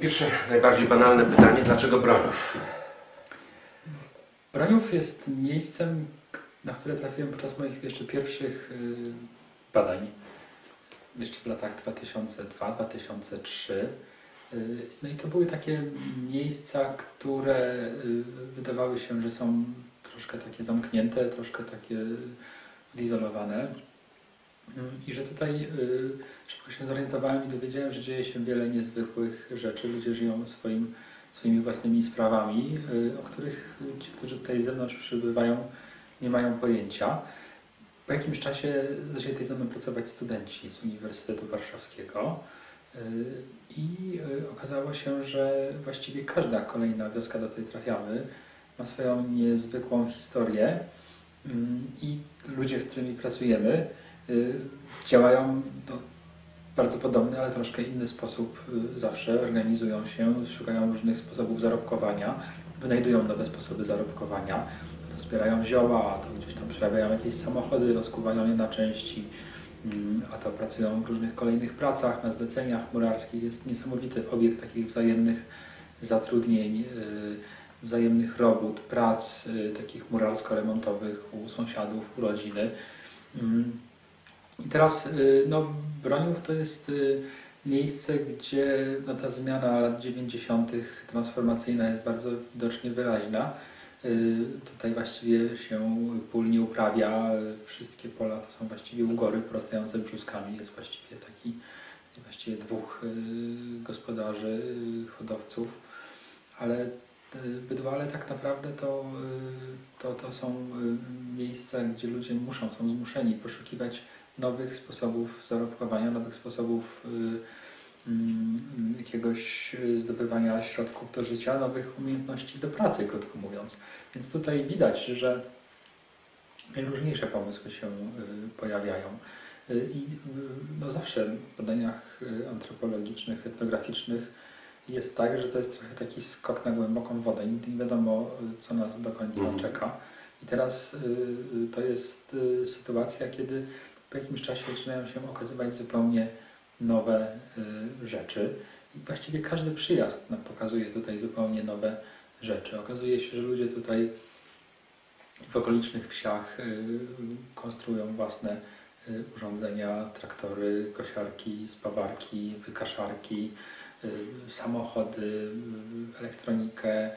Pierwsze, najbardziej banalne pytanie, dlaczego Broniów? Braniów jest miejscem, na które trafiłem podczas moich jeszcze pierwszych y, badań. Jeszcze w latach 2002-2003. Y, No i to były takie miejsca, które y, wydawały się, że są troszkę takie zamknięte, troszkę takie odizolowane. I że tutaj y, szybko się zorientowałem i dowiedziałem, że dzieje się wiele niezwykłych rzeczy. Ludzie żyją swoim, swoimi własnymi sprawami, y, o których ci, którzy tutaj z zewnątrz przybywają, nie mają pojęcia. Po jakimś czasie zaczęli tutaj ze mną pracować studenci z Uniwersytetu Warszawskiego y, i okazało się, że właściwie każda kolejna wioska, do której trafiamy, ma swoją niezwykłą historię i ludzie, z którymi pracujemy, działają no, w bardzo podobny, ale troszkę inny sposób y, zawsze. Organizują się, szukają różnych sposobów zarobkowania, wynajdują nowe sposoby zarobkowania. To zbierają zioła, to gdzieś tam przerabiają jakieś samochody, rozkuwają je na części, mm, a to pracują w różnych kolejnych pracach, na zleceniach murarskich. Jest niesamowity obiekt takich wzajemnych zatrudnień, y, wzajemnych robót, prac y, takich muralsko-remontowych u sąsiadów, u rodziny. I teraz y, no, Broniów to jest y, miejsce, gdzie no, ta zmiana lat 90. transformacyjna jest bardzo widocznie wyraźna. Y, Tutaj właściwie się pól nie uprawia, wszystkie pola to są właściwie ugory porastające brzuskami. Jest właściwie taki, właściwie dwóch gospodarzy, hodowców, ale y, bydła, ale tak naprawdę to, to, to są miejsca, gdzie ludzie muszą, są zmuszeni poszukiwać nowych sposobów zarobkowania, nowych sposobów y, mm, jakiegoś y, zdobywania środków do życia, nowych umiejętności do pracy, krótko mówiąc. Więc tutaj widać, że najróżniejsze pomysły się y, pojawiają. I no zawsze w badaniach antropologicznych, etnograficznych jest tak, że to jest trochę taki skok na głęboką wodę. Nigdy nie wiadomo, co nas do końca Mhm. czeka. I teraz to jest sytuacja, kiedy po jakimś czasie zaczynają się okazywać zupełnie nowe y, rzeczy. I właściwie każdy przyjazd nam pokazuje tutaj zupełnie nowe rzeczy. Okazuje się, że ludzie tutaj w okolicznych wsiach y, konstruują własne y, urządzenia, traktory, kosiarki, spawarki, wykaszarki, samochody, elektronikę,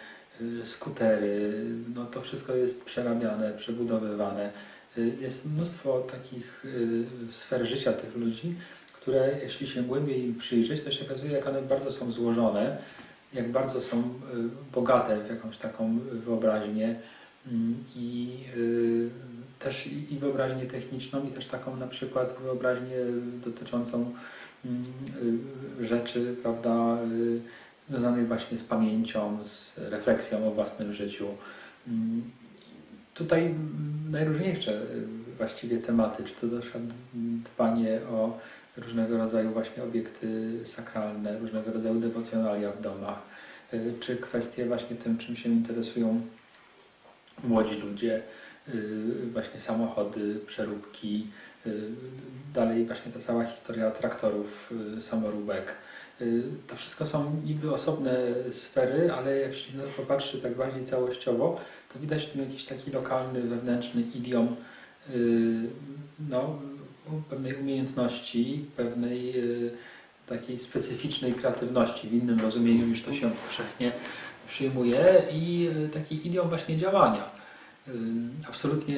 skutery. No to wszystko jest przerabiane, przebudowywane. Y, Jest mnóstwo takich y, sfer życia tych ludzi, które jeśli się głębiej im przyjrzeć, to się okazuje, jak one bardzo są złożone, jak bardzo są y, bogate w jakąś taką wyobraźnię mm, i też i wyobraźnię techniczną i też taką na przykład wyobraźnię dotyczącą mm, rzeczy, prawda, związanych właśnie z pamięcią, z refleksją o własnym życiu. Tutaj najróżniejsze y, właściwie tematy, czy to dbanie o różnego rodzaju właśnie obiekty sakralne, różnego rodzaju dewocjonalia w domach, y, czy kwestie właśnie tym, czym się interesują młodzi ludzie, y, właśnie samochody, przeróbki, dalej właśnie ta cała historia traktorów, samoróbek. Y, To wszystko są niby osobne sfery, ale jak się popatrzy tak bardziej całościowo, to widać w tym jakiś taki lokalny, wewnętrzny idiom y, no, pewnej umiejętności, pewnej y, takiej specyficznej kreatywności w innym rozumieniu niż to się powszechnie przyjmuje i taki idiom właśnie działania. Absolutnie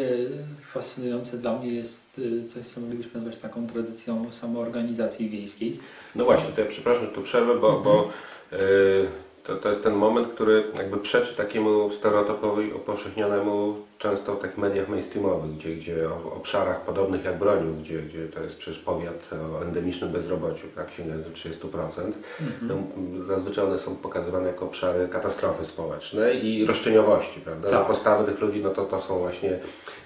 fascynujące dla mnie jest y, coś, co moglibyśmy nazwać taką tradycją samoorganizacji wiejskiej. No właśnie, to ja przepraszam, tu przerwę, bo, bo y, to, to jest ten moment, który jakby przeczy takiemu stereotypowi upowszechnionemu często w takich mediach mainstreamowych, gdzie, gdzie o obszarach podobnych jak Broniu, gdzie, gdzie to jest przecież powiat o endemicznym bezrobociu, tak sięgając do 30%, no, m, zazwyczaj one są pokazywane jako obszary katastrofy społecznej i roszczeniowości, prawda? Tak. No, Postawy tych ludzi, no to, to są właśnie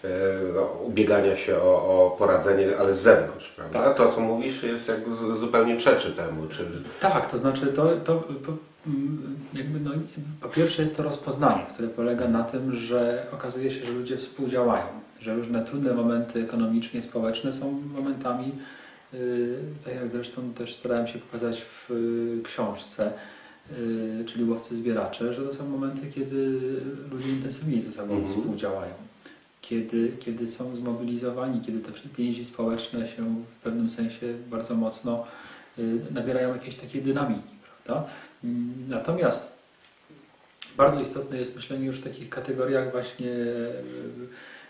e, no, ubiegania się o, o poradzenie, ale z zewnątrz, prawda? Tak. To, co mówisz, jest jakby zu- zupełnie przeczy temu, czy... Tak, to znaczy to, to jakby no, po pierwsze jest to rozpoznanie, które polega na tym, że okazuje się, że ludzie współdziałają, że różne trudne momenty ekonomiczne i społeczne są momentami, yy, tak jak zresztą też starałem się pokazać w y, książce, y, czyli łowcy zbieracze, że to są momenty, kiedy ludzie intensywniej ze sobą Mhm. współdziałają. Kiedy, kiedy są zmobilizowani, kiedy te więzi społeczne się w pewnym sensie bardzo mocno y, nabierają jakiejś takiej dynamiki, Mm, Natomiast bardzo istotne jest myślenie już w takich kategoriach właśnie y,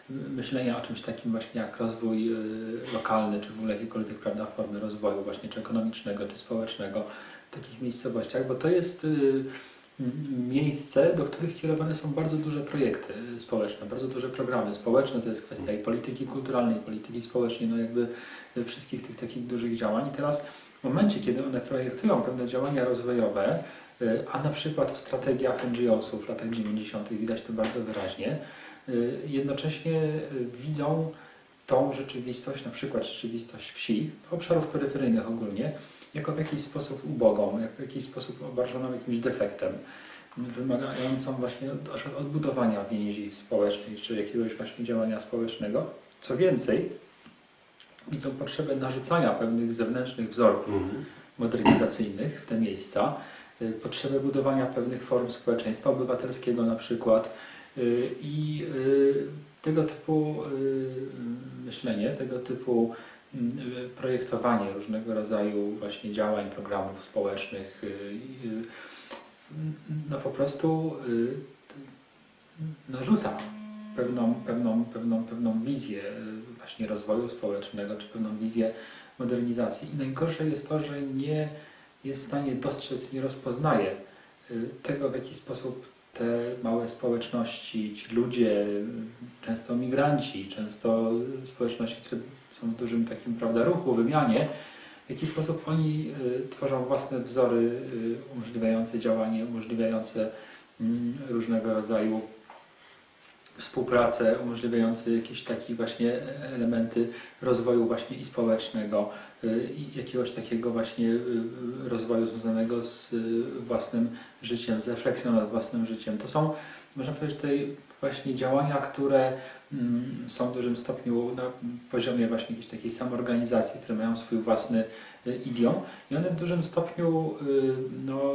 myślenia o czymś takim właśnie jak rozwój y, lokalny, czy w ogóle jakiekolwiek prawda, formy rozwoju właśnie czy ekonomicznego, czy społecznego w takich miejscowościach, bo to jest m- miejsce, do których kierowane są bardzo duże projekty społeczne, bardzo duże programy społeczne, to jest kwestia i polityki kulturalnej, i polityki społecznej, no jakby wszystkich tych takich dużych działań. I teraz w momencie, kiedy one projektują pewne działania rozwojowe, y, a na przykład w strategiach NGO-sów w latach 90. widać to bardzo wyraźnie, y, jednocześnie y, widzą tą rzeczywistość, na przykład rzeczywistość wsi, obszarów peryferyjnych ogólnie, jako w jakiś sposób ubogą, jak w jakiś sposób obarczoną jakimś defektem, wymagającą właśnie od- odbudowania więzi społecznej, czy jakiegoś właśnie działania społecznego. Co więcej, widzą potrzebę narzucania pewnych zewnętrznych wzorów Mhm. modernizacyjnych w te miejsca, y, potrzebę budowania pewnych form społeczeństwa obywatelskiego na przykład y, i y, tego typu myślenie, tego typu projektowanie różnego rodzaju właśnie działań, programów społecznych no po prostu narzuca pewną, pewną, pewną, pewną wizję właśnie rozwoju społecznego, czy pewną wizję modernizacji. I najgorsze jest to, że nie jest w stanie dostrzec, nie rozpoznaje y, tego, w jaki sposób te małe społeczności, ci ludzie, często migranci, często społeczności, które są w dużym takim prawda, ruchu, wymianie, w jaki sposób oni y, tworzą własne wzory y, umożliwiające działanie, umożliwiające mm, różnego rodzaju współpracę, umożliwiające jakieś takie właśnie elementy rozwoju właśnie i społecznego, y, i jakiegoś takiego właśnie y, rozwoju związanego z y, własnym życiem, z refleksją nad własnym życiem. To są, można powiedzieć, tutaj właśnie działania, które mm, są w dużym stopniu na poziomie właśnie jakiejś takiej samoorganizacji, które mają swój własny idiom i one w dużym stopniu no,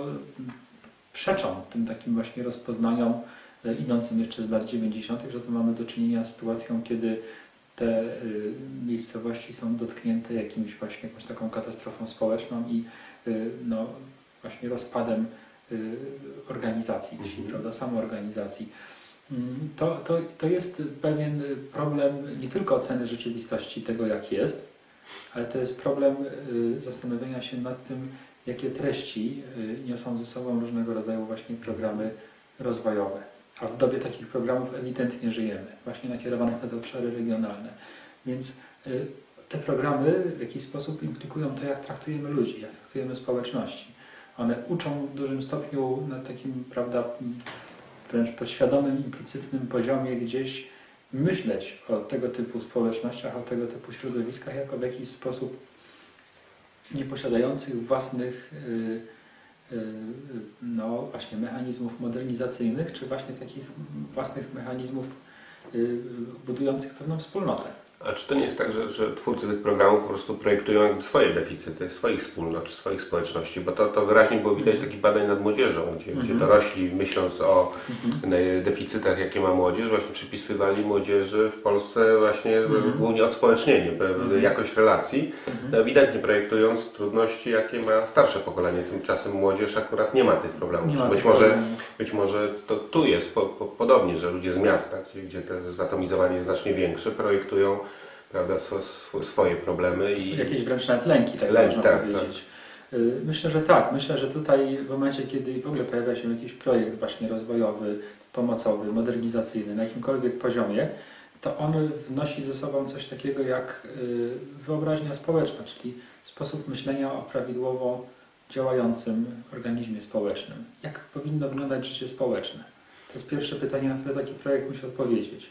przeczą tym takim właśnie rozpoznaniom idącym jeszcze z lat 90., że to mamy do czynienia z sytuacją, kiedy te y, miejscowości są dotknięte jakimś właśnie jakąś taką katastrofą społeczną i y, no, właśnie rozpadem organizacji Mhm. prawda, samoorganizacji. Mm, To, to, to jest pewien problem nie tylko oceny rzeczywistości tego, jak jest, ale to jest problem zastanowienia się nad tym, jakie treści niosą ze sobą różnego rodzaju właśnie programy rozwojowe. A w dobie takich programów ewidentnie żyjemy, właśnie nakierowanych na te obszary regionalne. Więc y, te programy w jakiś sposób implikują to, jak traktujemy ludzi, jak traktujemy społeczności. One uczą w dużym stopniu na takim, prawda, wręcz podświadomym, implicytnym poziomie gdzieś myśleć o tego typu społecznościach, o tego typu środowiskach jako w jakiś sposób nieposiadających własnych y, y, no właśnie mechanizmów modernizacyjnych, czy właśnie takich własnych mechanizmów y, budujących pewną wspólnotę. A czy to nie jest tak, że, że twórcy tych programów po prostu projektują jakby swoje deficyty, swoich wspólnot czy swoich społeczności? Bo to, to wyraźnie było widać takich badań nad młodzieżą, gdzie, gdzie Mhm. dorośli myśląc o Mhm. deficytach, jakie ma młodzież, właśnie przypisywali młodzieży w Polsce właśnie Mhm. głównie odspołecznienie, Mhm. jakość relacji, Mhm. no, ewidentnie projektując trudności, jakie ma starsze pokolenie. Tymczasem młodzież akurat nie ma tych problemów. Ma być, tych może, problemów. być może to tu jest po, po, podobnie, że ludzie z miasta, gdzie, gdzie to zatomizowanie jest znacznie większe, projektują prawda, swo, swo, swoje problemy i Jakieś wręcz nawet lęki, tak Lęk, można tak, powiedzieć. Y, Myślę, że tak. Myślę, że tutaj w momencie, kiedy w ogóle pojawia się jakiś projekt właśnie rozwojowy, pomocowy, modernizacyjny na jakimkolwiek poziomie, to on wnosi ze sobą coś takiego jak y, wyobraźnia społeczna, czyli sposób myślenia o prawidłowo działającym organizmie społecznym. Jak powinno wyglądać życie społeczne? To jest pierwsze pytanie, na które taki projekt musi odpowiedzieć.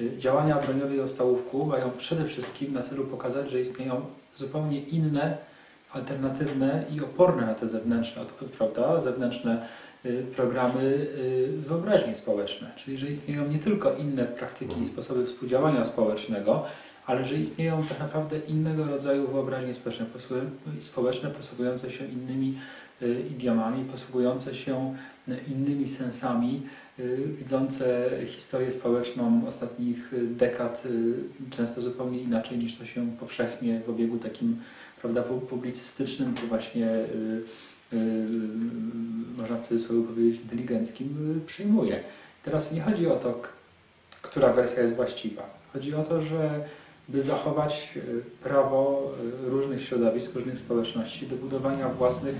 Y, Działania broniowej ostałówku mają przede wszystkim na celu pokazać, że istnieją zupełnie inne, alternatywne i oporne na te zewnętrzne, prawda, zewnętrzne y, programy y, wyobraźni społeczne. Czyli, że istnieją nie tylko inne praktyki i sposoby współdziałania społecznego, ale że istnieją tak naprawdę innego rodzaju wyobraźnie społeczne, społeczne posługujące się innymi idiomami, posługujące się innymi sensami, widzące historię społeczną ostatnich y, dekad y, często zupełnie inaczej niż to się powszechnie w obiegu takim prawda, pu- publicystycznym, czy właśnie y, y, można w cudzysłowie powiedzieć inteligenckim y, przyjmuje. Teraz nie chodzi o to, która wersja jest właściwa. Chodzi o to, że by zachować y, prawo y, różnych środowisk, różnych społeczności do budowania własnych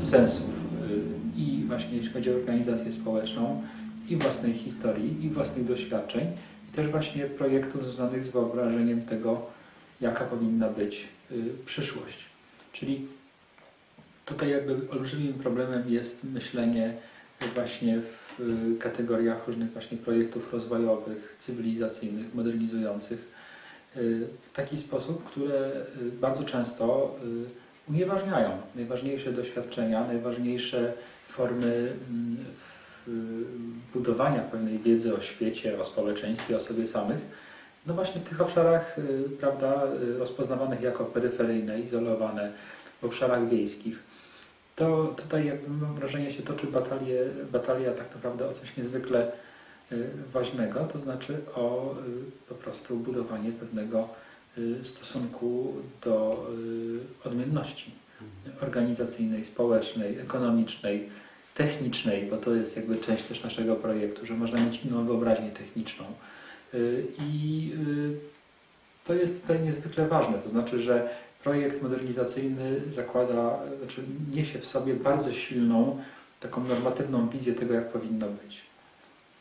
sensów y, i właśnie jeśli chodzi o organizację społeczną, i własnej historii, i własnych doświadczeń, i też właśnie projektów związanych z wyobrażeniem tego, jaka powinna być y, przyszłość. Czyli tutaj jakby olbrzymim problemem jest myślenie właśnie w y, kategoriach różnych właśnie projektów rozwojowych, cywilizacyjnych, modernizujących y, w taki sposób, które bardzo często unieważniają najważniejsze doświadczenia, najważniejsze formy mm, budowania pewnej wiedzy o świecie, o społeczeństwie, o sobie samych, no właśnie w tych obszarach, y, prawda, y, rozpoznawanych jako peryferyjne, izolowane, w obszarach wiejskich. To tutaj jakby mam wrażenie się toczy batalie, batalia tak naprawdę o coś niezwykle y, ważnego, to znaczy o y, po prostu budowanie pewnego y, stosunku do y, odmienności organizacyjnej, społecznej, ekonomicznej, technicznej, bo to jest jakby część też naszego projektu, że można mieć inną wyobraźnię techniczną. Y, I y, to jest tutaj niezwykle ważne, to znaczy, że projekt modernizacyjny zakłada, znaczy niesie w sobie bardzo silną, taką normatywną wizję tego, jak powinno być.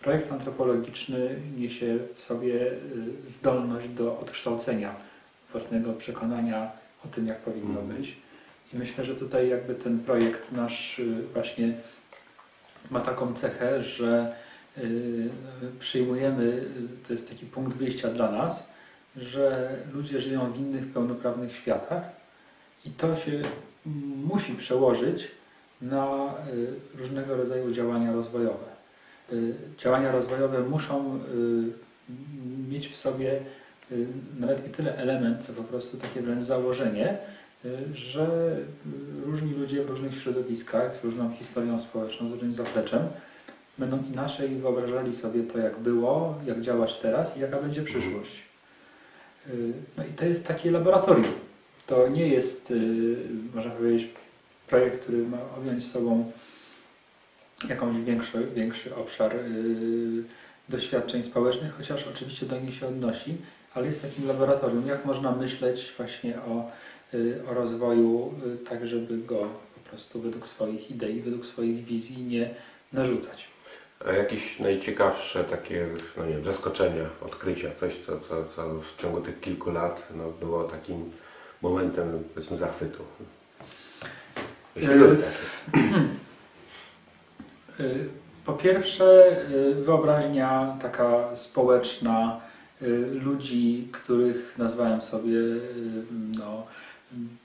Projekt antropologiczny niesie w sobie y, zdolność do odkształcenia własnego przekonania o tym, jak powinno Mhm. być. I myślę, że tutaj jakby ten projekt nasz właśnie ma taką cechę, że y, przyjmujemy, to jest taki punkt wyjścia dla nas, że ludzie żyją w innych pełnoprawnych światach i to się musi przełożyć na y, różnego rodzaju działania rozwojowe. Y, Działania rozwojowe muszą mieć w sobie nawet nie tyle element, co po prostu takie wręcz założenie, że różni ludzie w różnych środowiskach z różną historią społeczną, z różnym zapleczem będą inaczej wyobrażali sobie to, jak było, jak działać teraz i jaka będzie przyszłość. No i to jest takie laboratorium. To nie jest, y, można powiedzieć, projekt, który ma objąć sobą jakąś większy, większy obszar y, doświadczeń społecznych, chociaż oczywiście do nich się odnosi, ale jest takim laboratorium, jak można myśleć właśnie o, o rozwoju y, tak, żeby go po prostu według swoich idei, według swoich wizji nie narzucać. A jakieś najciekawsze takie, no nie wiem, zaskoczenia, odkrycia, coś co, co, co w ciągu tych kilku lat no, było takim momentem powiedzmy zachwytu? Y, Po pierwsze, y, wyobraźnia taka społeczna y, ludzi, których nazwałem sobie y, no,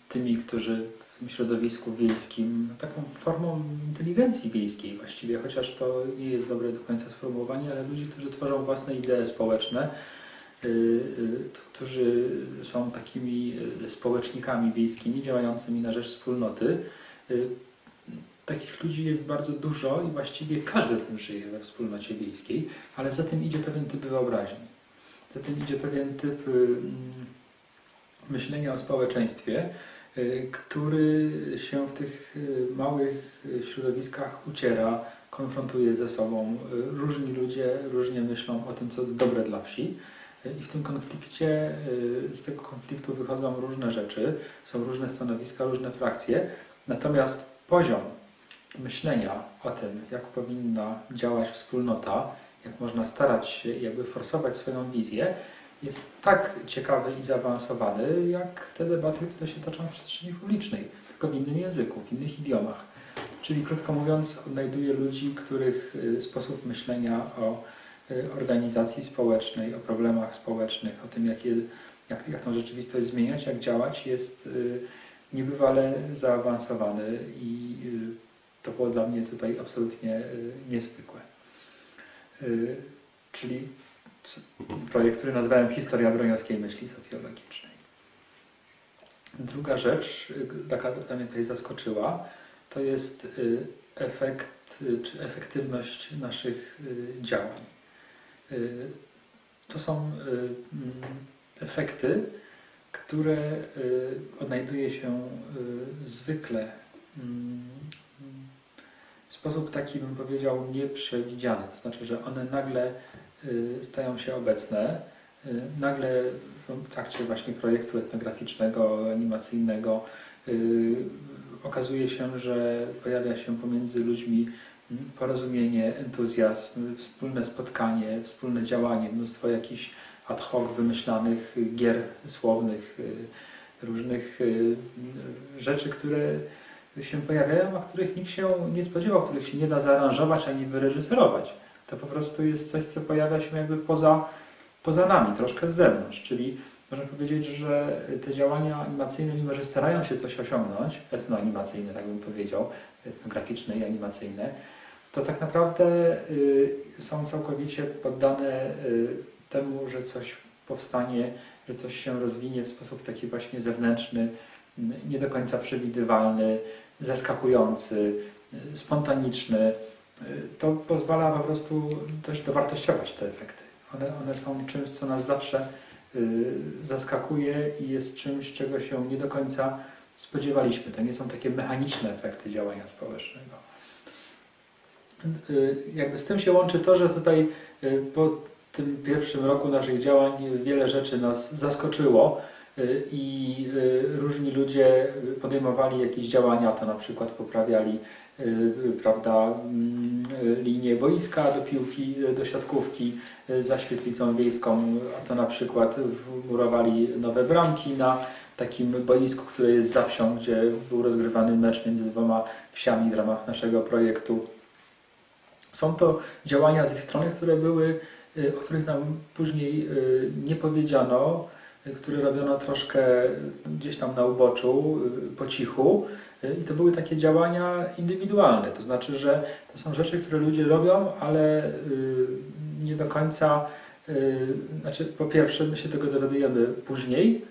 tymi, którzy w tym środowisku wiejskim, taką formą inteligencji wiejskiej właściwie, chociaż to nie jest dobre do końca sformułowanie, ale ludzi, którzy tworzą własne idee społeczne, y, y, którzy są takimi y, społecznikami wiejskimi działającymi na rzecz wspólnoty. Takich ludzi jest bardzo dużo i właściwie każdy tym żyje we wspólnocie wiejskiej, ale za tym idzie pewien typ wyobraźni. Za tym idzie pewien typ mm, myślenia o społeczeństwie, y, który się w tych y, małych y, środowiskach uciera, konfrontuje ze sobą. Różni ludzie różnie myślą o tym, co jest dobre dla wsi. I w tym konflikcie, z tego konfliktu wychodzą różne rzeczy, są różne stanowiska, różne frakcje. Natomiast poziom myślenia o tym, jak powinna działać wspólnota, jak można starać się jakby forsować swoją wizję, jest tak ciekawy i zaawansowany, jak te debaty, które się toczą w przestrzeni publicznej, tylko w innym języku, w innych idiomach. Czyli krótko mówiąc, odnajduje ludzi, których y, sposób myślenia o y, organizacji społecznej, o problemach społecznych, o tym, jak, je, jak, jak tą rzeczywistość zmieniać, jak działać, jest y, niebywale zaawansowany i to było dla mnie tutaj absolutnie niezwykłe. Czyli projekt, który nazwałem Historia broniowskiej myśli socjologicznej. Druga rzecz, y, taka która mnie tutaj zaskoczyła, to jest y, efekt y, czy efektywność naszych działań. To są mm, efekty, które odnajduje się zwykle mm, w sposób taki, bym powiedział, nieprzewidziany. To znaczy, że one nagle stają się obecne, y, nagle w trakcie właśnie projektu etnograficznego, animacyjnego y, okazuje się, że pojawia się pomiędzy ludźmi porozumienie, entuzjazm, wspólne spotkanie, wspólne działanie, mnóstwo jakichś ad hoc wymyślanych y, gier słownych, y, różnych y, rzeczy, które się pojawiają, a których nikt się nie spodziewał, których się nie da zaaranżować ani wyreżyserować. To po prostu jest coś, co pojawia się jakby poza, poza nami, troszkę z zewnątrz, czyli można powiedzieć, że te działania animacyjne, mimo że starają się coś osiągnąć, etnoanimacyjne, tak bym powiedział, etnograficzne i animacyjne, to tak naprawdę y, są całkowicie poddane y, temu, że coś powstanie, że coś się rozwinie w sposób taki właśnie zewnętrzny, nie do końca przewidywalny, zaskakujący, y, spontaniczny. To pozwala po prostu też dowartościować te efekty. One, one są czymś, co nas zawsze y, zaskakuje i jest czymś, czego się nie do końca spodziewaliśmy. To nie są takie mechaniczne efekty działania społecznego. Y, Jakby z tym się łączy to, że tutaj y, po tym pierwszym roku naszych działań wiele rzeczy nas zaskoczyło i różni ludzie podejmowali jakieś działania, to na przykład poprawiali prawda, mm, y, linię boiska do piłki, y, do siatkówki y, za świetlicą wiejską, a to na przykład wmurowali nowe bramki na takim boisku, które jest za wsią, gdzie był rozgrywany mecz między dwoma wsiami w ramach naszego projektu. Są to działania z ich strony, które były, y, o których nam później y, nie powiedziano, y, które robiono troszkę gdzieś tam na uboczu, y, po cichu. Y, I to były takie działania indywidualne, to znaczy, że to są rzeczy, które ludzie robią, ale nie do końca, znaczy po pierwsze my się tego dowiadujemy później,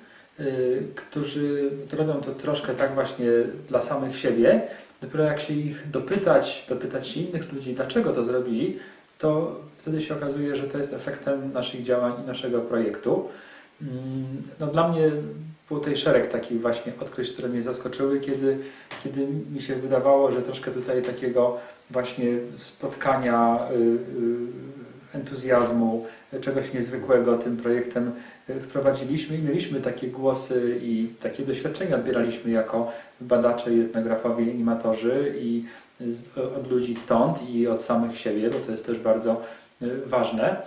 którzy robią to troszkę tak właśnie dla samych siebie, Dopiero jak się ich dopytać, dopytać się innych ludzi, dlaczego to zrobili, to wtedy się okazuje, że to jest efektem naszych działań i naszego projektu. Mm, No dla mnie był tutaj szereg takich właśnie odkryć, które mnie zaskoczyły, kiedy, kiedy mi się wydawało, że troszkę tutaj takiego właśnie spotkania, y, y, entuzjazmu, czegoś niezwykłego tym projektem y, wprowadziliśmy i mieliśmy takie głosy i takie doświadczenia odbieraliśmy jako badacze etnografowie animatorzy i od ludzi stąd i od samych siebie, bo to jest też bardzo ważne.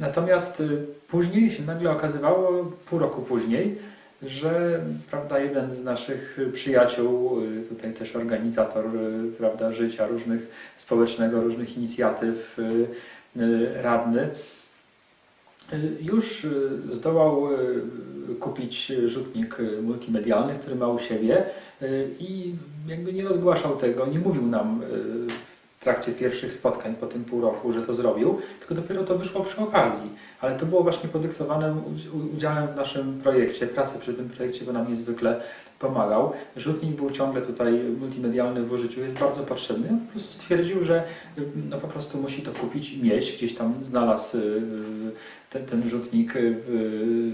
Natomiast y, później się nagle okazywało, pół roku później, że prawda, jeden z naszych przyjaciół, y, tutaj też organizator y, prawda, życia różnych społecznego, różnych inicjatyw, y, y, radny, y, już y, zdołał y, kupić rzutnik y, multimedialny, który ma u siebie y, i jakby nie rozgłaszał tego, nie mówił nam y, trakcie pierwszych spotkań po tym pół roku, że to zrobił, tylko dopiero to wyszło przy okazji. Ale to było właśnie podyktowane udzi- udziałem w naszym projekcie, pracy przy tym projekcie, bo nam niezwykle pomagał. Rzutnik był ciągle tutaj multimedialny w użyciu, jest bardzo potrzebny. On po prostu stwierdził, że no, po prostu musi to kupić i mieć. Gdzieś tam znalazł y, ten, ten rzutnik w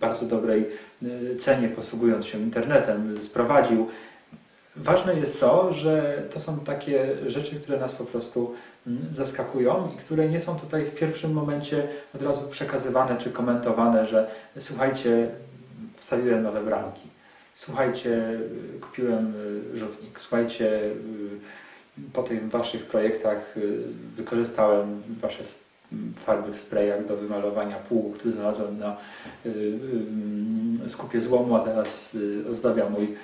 bardzo dobrej y, cenie, posługując się internetem, sprowadził. Ważne jest to, że to są takie rzeczy, które nas po prostu mm, zaskakują i które nie są tutaj w pierwszym momencie od razu przekazywane czy komentowane, że słuchajcie, wstawiłem nowe bramki, słuchajcie, kupiłem y, rzutnik, słuchajcie, y, po tych waszych projektach y, wykorzystałem wasze farby w sprayach do wymalowania pół, który znalazłem na y, skupie złomu, a teraz ozdabia mój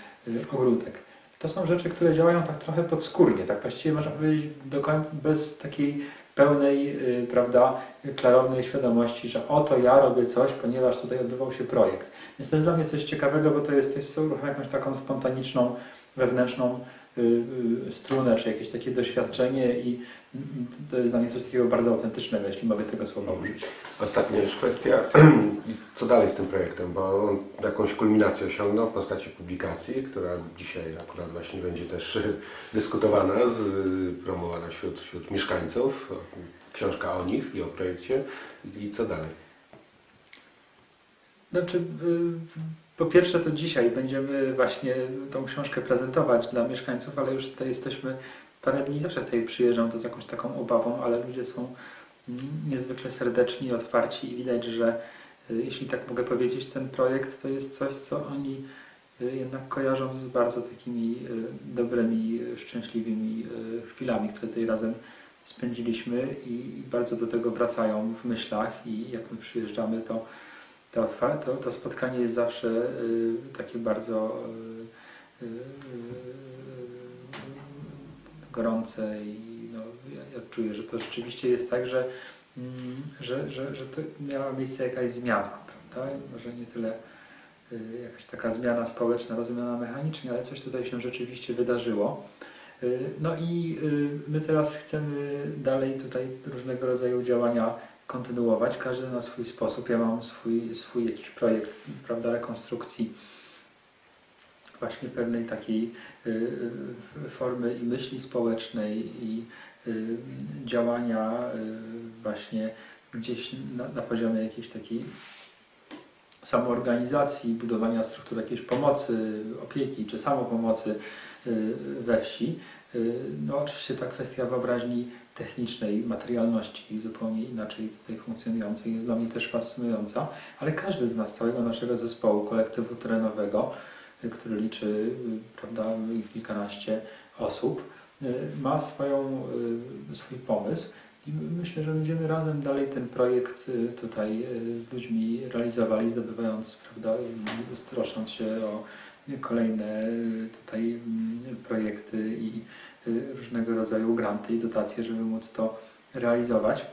ogródek. To są rzeczy, które działają tak trochę podskórnie, tak właściwie można powiedzieć do końca bez takiej pełnej, y, prawda, klarownej świadomości, że oto ja robię coś, ponieważ tutaj odbywał się projekt. Więc to jest dla mnie coś ciekawego, bo to jest coś, co jakąś taką spontaniczną, wewnętrzną strunę, czy jakieś takie doświadczenie i to jest dla mnie coś takiego bardzo autentycznego, jeśli mogę tego słowa użyć. Ostatnia już kwestia, co dalej z tym projektem, bo on jakąś kulminację osiągnął w postaci publikacji, która dzisiaj akurat właśnie będzie też dyskutowana, promowana wśród, wśród mieszkańców. Książka o nich i o projekcie. I co dalej? Znaczy, y, po pierwsze to dzisiaj będziemy właśnie tą książkę prezentować dla mieszkańców, ale już tutaj jesteśmy parę dni, zawsze tutaj przyjeżdżam to z jakąś taką obawą, ale ludzie są niezwykle serdeczni otwarci i widać, że y, jeśli tak mogę powiedzieć, ten projekt to jest coś, co oni y, jednak kojarzą z bardzo takimi y, dobrymi, szczęśliwymi chwilami, które tutaj razem spędziliśmy i bardzo do tego wracają w myślach i jak my przyjeżdżamy, to to, otwa- to, to spotkanie jest zawsze y, takie bardzo y, y, y, gorące i no, ja, czuję, że to rzeczywiście jest tak, że, mm, że, że, że to miała miejsce jakaś zmiana, prawda? Może nie tyle y, jakaś taka zmiana społeczna, rozumiana mechanicznie, ale coś tutaj się rzeczywiście wydarzyło. Y, No i my teraz chcemy dalej tutaj różnego rodzaju działania kontynuować, każdy na swój sposób. Ja mam swój, swój jakiś projekt, prawda, rekonstrukcji właśnie pewnej takiej y, y, formy i myśli społecznej i y, działania właśnie gdzieś na, na poziomie jakiejś takiej samoorganizacji, budowania struktur jakiejś pomocy, opieki czy samopomocy we wsi. No oczywiście ta kwestia wyobraźni technicznej, materialności zupełnie inaczej tutaj funkcjonującej jest dla mnie też fascynująca, ale każdy z nas, całego naszego zespołu, kolektywu terenowego, który liczy prawda, kilkanaście osób, ma swoją, swój pomysł i my- myślę, że będziemy razem dalej ten projekt y, tutaj y, z ludźmi realizowali, zdobywając, prawda, troszcząc się o kolejne y, tutaj mm, projekty i różnego rodzaju granty i dotacje, żeby móc to realizować.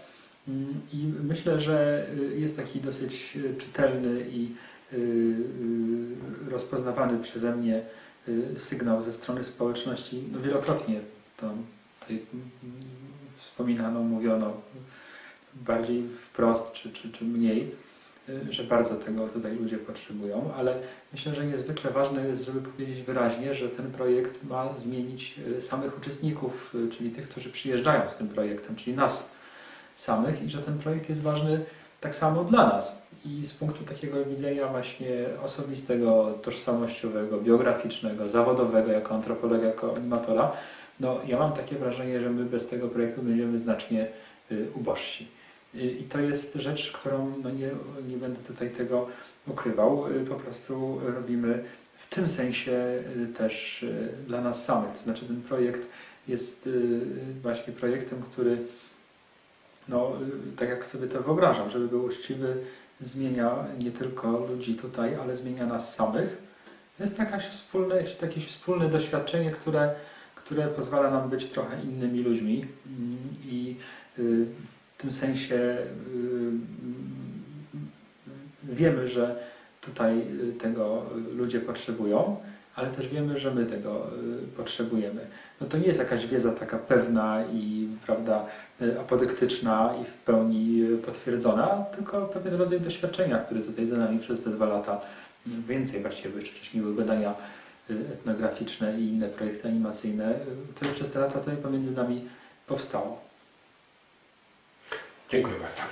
Mm, I myślę, że y, jest taki dosyć y, czytelny i y, y, rozpoznawany przeze mnie y, sygnał ze strony społeczności. No wielokrotnie to tutaj mm, wspominano, mówiono bardziej wprost czy, czy, czy mniej, y, że bardzo tego tutaj ludzie potrzebują, ale myślę, że niezwykle ważne jest, żeby powiedzieć wyraźnie, że ten projekt ma zmienić y, samych uczestników, y, czyli tych, którzy przyjeżdżają z tym projektem, czyli nas samych i że ten projekt jest ważny tak samo dla nas. I z punktu takiego widzenia właśnie osobistego, tożsamościowego, biograficznego, zawodowego, jako antropologa, jako animatora, no ja mam takie wrażenie, że my bez tego projektu będziemy znacznie y, ubożsi. I to jest rzecz, którą no nie, nie będę tutaj tego ukrywał. Y, Po prostu robimy w tym sensie y, też y, dla nas samych. To znaczy ten projekt jest właśnie projektem, który no, tak jak sobie to wyobrażam, żeby był uczciwy, zmienia nie tylko ludzi tutaj, ale zmienia nas samych. Jest jakaś wspólne, jakieś wspólne doświadczenie, które, które pozwala nam być trochę innymi ludźmi Mm, i w tym sensie y, wiemy, że tutaj y, tego ludzie potrzebują, ale też wiemy, że my tego y, potrzebujemy. No to nie jest jakaś wiedza taka pewna i prawda, apodyktyczna i w pełni potwierdzona, tylko pewien rodzaj doświadczenia, który tutaj za nami przez te dwa lata, więcej właściwie, jeszcze wcześniej były badania etnograficzne i inne projekty animacyjne, które przez te lata tutaj pomiędzy nami powstało. Dziękuję bardzo.